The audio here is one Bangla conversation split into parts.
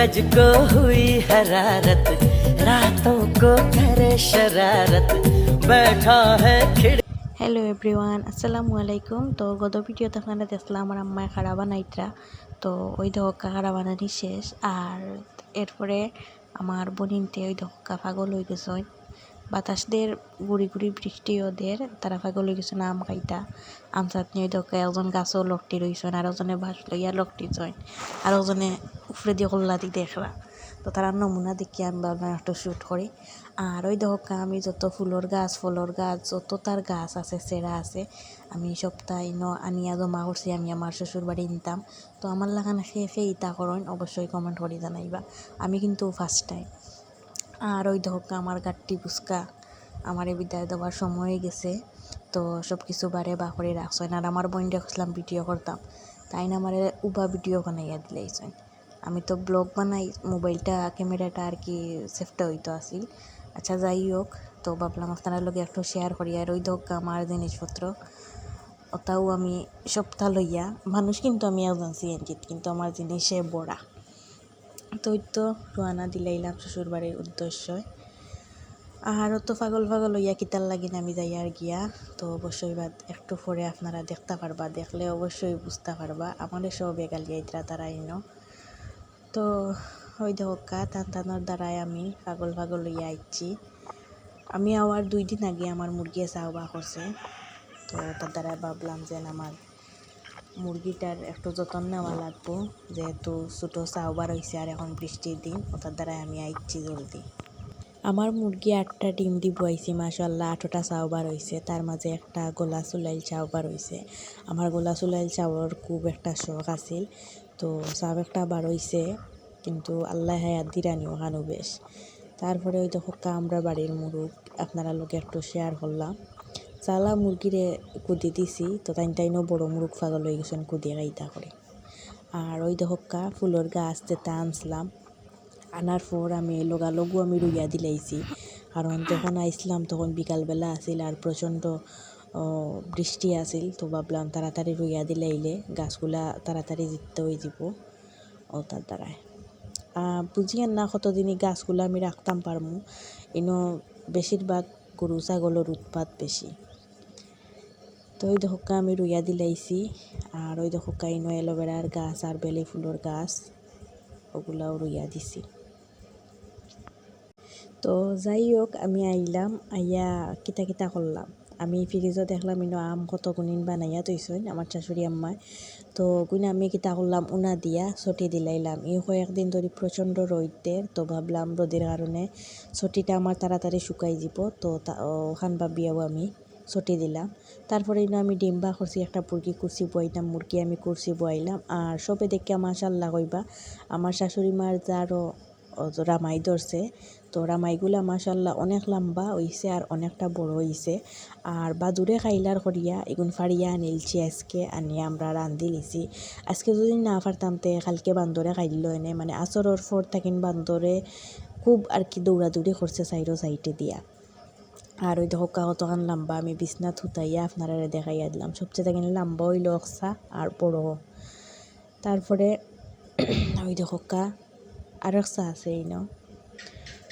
सूरज को हुई हरारत रातों को करे शरारत बैठा है खिड़ হ্যালো এভরিওয়ান আসসালামু আলাইকুম তো গত ভিডিওতে আপনারা দেখলাম আমার আম্মায় খাড়া বানাইতরা তো ওই দহকা খাড়া বানানি শেষ আর এরপরে আমার বনিনতে ওই দহকা পাগল হয়ে গেছে বাতাসদের, গুড়ি গুড়ি বৃষ্টি ওদের, তারা পাগল হয়ে গেছে আম খাইতা আম চাটনি দহকা একজন গাছও লকটি রইছেন আর একজনে বাস লইয়া লকটি জয়েন আর একজনে উফরে দিয়ে কল্লা দি দেখরা তো তারা নমুনা দেখি আমি ভাবলাম একটু শ্যুট করি আর ওই দহকা আমি যত ফুলর গাছ ফলর গাছ, যত তার গাছ আছে সেরা আছে, আমি সপ্তাহে ন আনিয়া জমা করছি আমি আমার শ্বশুর বাড়ি নিতাম। তো আমার লাগান খেয়ে খেয়ে ইতা করেন অবশ্যই কমেন্ট করে জানাইবা। আমি কিন্তু ফার্স্ট টাইম আর ওই দহকা আমার গাট্টি ফুচকা আমার এই বিদায় দেওয়ার সময় গেছে। তো সব কিছু বারে বা করে রাখছেন। আর আমার বোন দেখছিলাম ভিডিও করতাম। তাই না আমার উবা ভিডিও বানাইয়া দিলাইছেন। আমি তো ব্লগ বানাই, মোবাইলটা, ক্যামেরাটা আর কি সেফটা হইতো আসিল আচ্ছা যাই হোক, তো ভাবলাম আপনারা লগে একটু শেয়ার করি। আর ওই দোক আমার জিনিসপত্র, ওটাও আমি সপ্তাহ লইয়া, মানুষ কিন্তু আমি একজন সিএনজিত কিন্তু আমার জিনিসে বড়া। তো ওই তো রোয়ানা দিলাইলাম শ্বশুর বাড়ির উদ্দেশ্যই। আর তো পাগল পাগল হইয়া কিতার লাগি নামি যাই আর গিয়া। তো অবশ্যই বাদ, একটু পরে আপনারা দেখতে পারবা, দেখলে অবশ্যই বুঝতে পারবা। আমাদের সব এগালিয়াইতরা তারা ইনো তো ওই দেখা টান টানোর দ্বারাই আমি পাগল পাগল লইয়া আইছি আমি আবার দুই দিন আগে আমার মুরগিয়ে চাওবা করছে। তো তার দ্বারা ভাবলাম যে আমার মুরগিটার একটু যত্ন নেওয়া লাগবো, যেহেতু ছোটো চাওবার হয়েছে আর এখন বৃষ্টির দিন, ওটার দ্বারাই আমি আইছি জলদি। আমার মুরগি আটটা ডিম দিব আইছি মাসাল্লাহ আটটা চাওবার হয়েছে তার মাঝে একটা গোলা চুলাইল চাওবার হয়েছে আমার গোলা চুলাইল চাওয়ার খুব একটা শখ আছিল, তো চাও একটা বার হয়েছে কিন্তু আল্লাহ হায়াত দিরানিও হানু বেশ। তারপরে ওই দেখো আমরা বাড়ির মুরগ আপনারা লোকে একটু শেয়ার করলাম। চালা মুরগিরে কুদি দিছি, তো তাই তাইনও বড় মুরগ ফাগল হয়ে গেছেন কুদিয়ে গাইতা করে। আর ওই দেখকা ফুলের গাছ যেটা আনছিলাম। আনার পর আমি লগালগু আমি রুইয়া দিলাইছি। কারণ তখন আইসলাম তখন বিকালবেলা আছিল আর প্রচণ্ড বৃষ্টি আছিল, তো ভাবলাম তাড়াতাড়ি রুইয়া দিলাইলে গাছগুলা তাড়াতাড়ি জিততে হয়ে যাব, ও তার দ্বারায়। বুঝিয়েন না কতদিনই গাছগুলো আমি রাখতাম পারমু। ইনো, বেশিরভাগ গরু ছাগলের উৎপাত বেশি। তো ওই দহকা আমি রুইয়া দিলাইছি। আর ওই দহকা ইনো অ্যালোভেরার গাছ আর বেলি ফুলের গাছ, ওগুলাও রুইয়া দিছি। তো যাই হোক, আমি আইলাম, আইয়া কিতা কিতা করলাম। আমি ফ্রিজও দেখলাম, ইনো আম কত গুণিন বানাইয়া তৈছইন আমার শাশুড়ি আম্মায় তো গুণ আমি কিতা করলাম, উনা দিয়া ছটি দিলাইলাম। এই কয়েকদিন ধরে প্রচণ্ড রোদের তো ভাবলাম রোদের কারণে ছটিটা আমার তাড়াতাড়ি শুকাই যাব তো ওখান ভাবিয়াও আমি। ছটি দিলাম। তারপরে ইনো আমি ডিম্বা করছি, একটা মুরগি কুরসি বইলাম মুরগি আমি কুরসি বইলাম আর সবে দেখে মাশাল্লাহ কইবা, আমার শাশুড়ি মার যারও রামাই ধরছে, তো রামাইগুলা মাশাল্লাহ অনেক লম্বা হইছে আর অনেকটা বড় হইছে। আর বাদুরে খাইলার করিয়া এগুন ফাড়িয়া আনিলছি আজকে আনিয়া আমরা রান্ধি লিছি আজকে যদি না পারতাম তে কালকে বান্দরে খাইল এনে মানে আসরের ফর থাকিন বান্দরে খুব আর কি দৌড়াদৌড়ি করছে সাইডো সাইডে দিয়া। আর ওই দেখো কতখান লম্বা আমি বিছনাথ হুতাইয়া আপনারা দেখাইয়া দিলাম। সবচেয়ে থাকিন লম্বা হইল অক্সা আর বড় তারপরে ওই দেখো কা, আর একটা আছে এই ন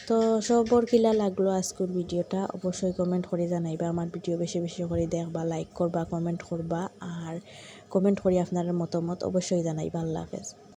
তো সবর কিলা লাগল আজকের ভিডিওটা, অবশ্যই কমেন্ট করে জানাইবা। আমার ভিডিও বেশি বেশি করে দেখবা লাইক করবা কমেন্ট করবা, আর কমেন্ট করে আপনার মতামত অবশ্যই জানাইবা। আল্লাহ হাফেজ।